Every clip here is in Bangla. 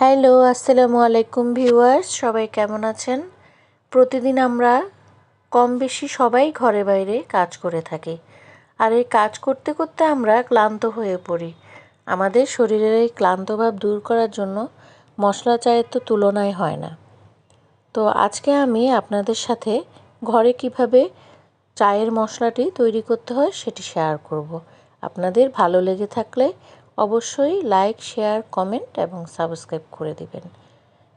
হ্যালো, আসসালামু আলাইকুম ভিউয়ার্স, সবাই কেমন আছেন? প্রতিদিন আমরা কম বেশি সবাই ঘরে বাইরে কাজ করে থাকি। আর এই কাজ করতে করতে আমরা ক্লান্ত হয়ে পড়ি। আমাদের শরীরের এই ক্লান্তভাব দূর করার জন্য মশলা চায়ের তো তুলনায় হয় না। তো আজকে আমি আপনাদের সাথে ঘরে কীভাবে চায়ের মশলাটি তৈরি করতে হয় সেটি শেয়ার করব। আপনাদের ভালো লেগে থাকলে অবশ্যই লাইক, শেয়ার, কমেন্ট এবং সাবস্ক্রাইব করে দিবেন।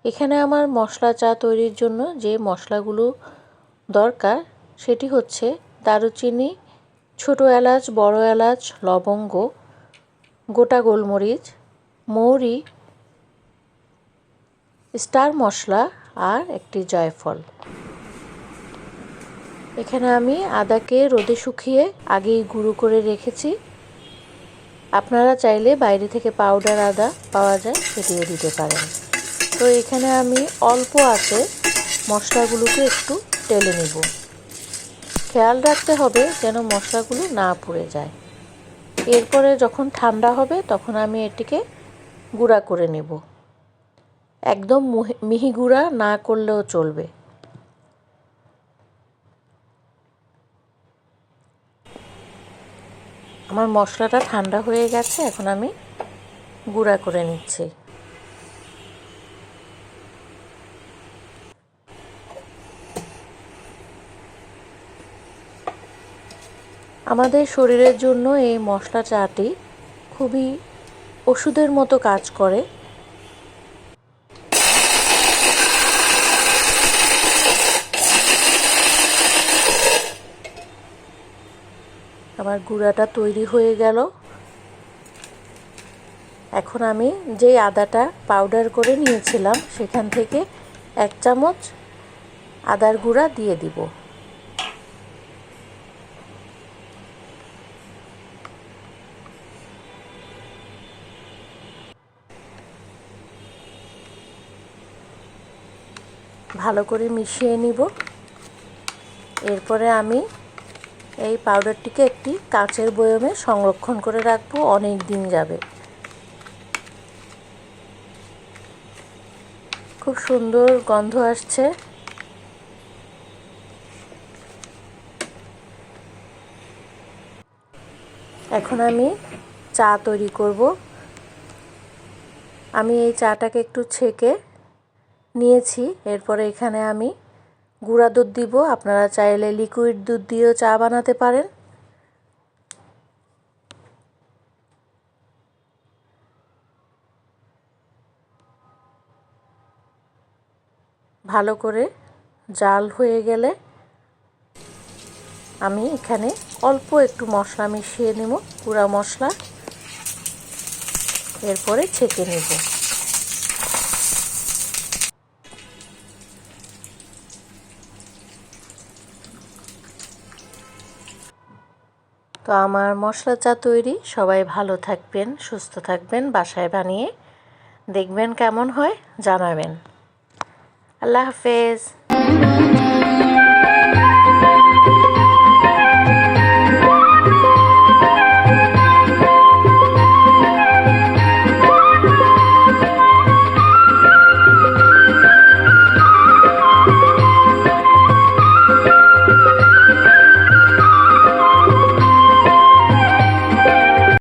এখানে আমার মশলা চা তৈরির জন্য যে মশলাগুলো দরকার সেটি হচ্ছে দারুচিনি, ছোটো এলাচ, বড় এলাচ, লবঙ্গ, গোটা গোলমরিচ, মৌরি, স্টার মশলা আর একটি জয়ফল। এখানে আমি আদাকে রোদে শুকিয়ে আগেই গুঁড়ো করে রেখেছি। আপনারা চাইলে বাইরে থেকে পাউডার আদা পাওয়া যায়, সেটিও দিতে পারেন। তো এখানে আমি অল্প আছে, মশলাগুলোকে একটু টেলে নেব। খেয়াল রাখতে হবে যেন মশলাগুলো না পুড়ে যায়। এরপরে যখন ঠান্ডা হবে, তখন আমি এটিকে গুঁড়া করে নেব। একদম মিহি গুঁড়া না করলেও চলবে। আমার মশলাটা ঠান্ডা হয়ে গেছে, এখন আমি গুঁড়া করে নিচ্ছি। আমাদের শরীরের জন্য এই মশলা চাটি খুবই ওষুধের মতো কাজ করে। আমার গুঁড়াটা তৈরি হয়ে গেল। এখন আমি যে আদাটা পাউডার করে নিয়েছিলাম, সেখান থেকে এক চামচ আদার গুঁড়া দিয়ে দিব। ভালো করে মিশিয়ে নিব। এরপরে আমি এই পাউডারটিকে একটি কাঁচের বয়মে সংরক্ষণ করে রাখব, অনেক দিন যাবে। খুব সুন্দর গন্ধ আসছে। এখন আমি চা তৈরি করব। আমি এই চাটাকে একটু ছেঁকে নিয়েছি, এরপরে এখানে আমি গুঁড়া দুধ দিব। আপনারা চাইলে লিকুইড দুধ দিয়েও চা বানাতে পারেন। ভালো করে জাল হয়ে গেলে আমি এখানে অল্প একটু মশলা মিশিয়ে নেব, গুঁড়া মশলা। এরপরে ছেঁকে নেব। তো আমার মশলা চা তৈরি। সবাই ভালো থাকবেন, সুস্থ থাকবেন, বাসায় বানিয়ে দেখবেন কেমন হয়, জানাবেন। আল্লাহ হাফেজ।